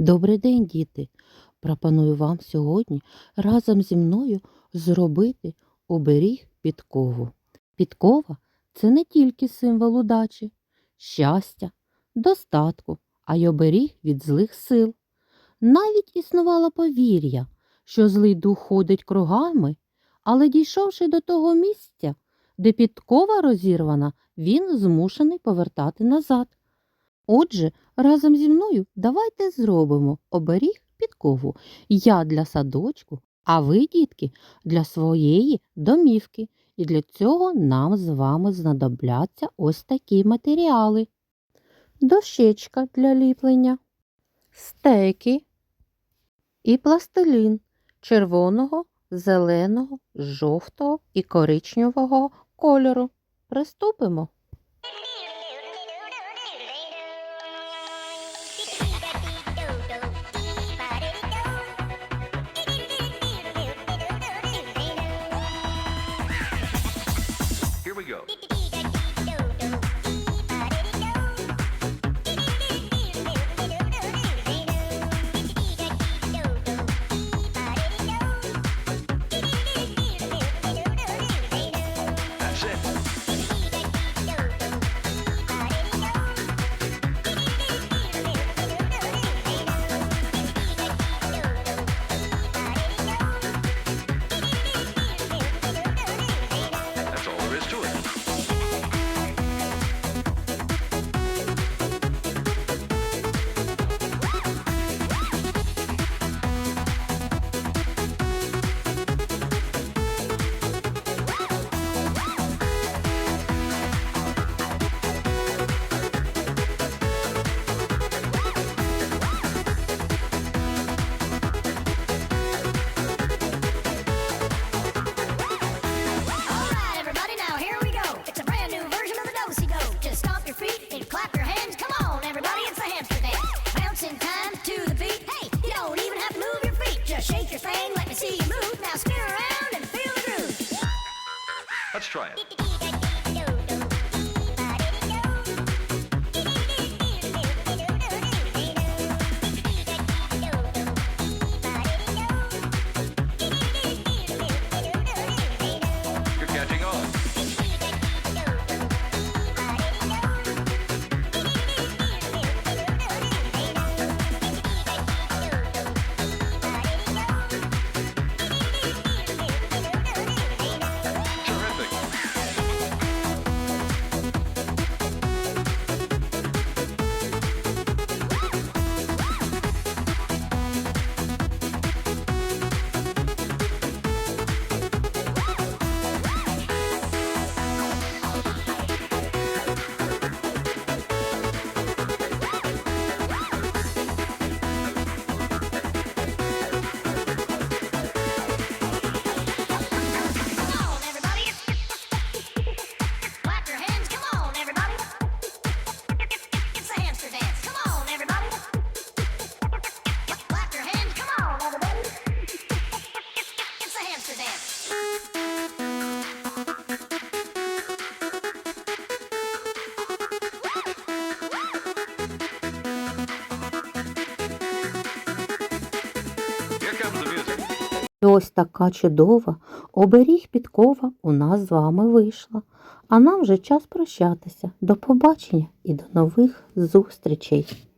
Добрий день, діти! Пропоную вам сьогодні разом зі мною зробити оберіг підкову. Підкова це не тільки символ удачі, щастя, достатку, а й оберіг від злих сил. Навіть існувало повір'я, що злий дух ходить кругами, але дійшовши до того місця, де підкова розірвана, він змушений повертати назад. Отже, разом зі мною давайте зробимо оберіг підкову. Я для садочку, а ви, дітки, для своєї домівки. І для цього нам з вами знадобляться ось такі матеріали. Дощечка для ліплення, стеки і пластилін червоного, зеленого, жовтого і коричневого кольору. Приступимо. Let's try it. You're catching І ось така чудова оберіг підкова у нас з вами вийшла. А нам вже час прощатися. До побачення і до нових зустрічей.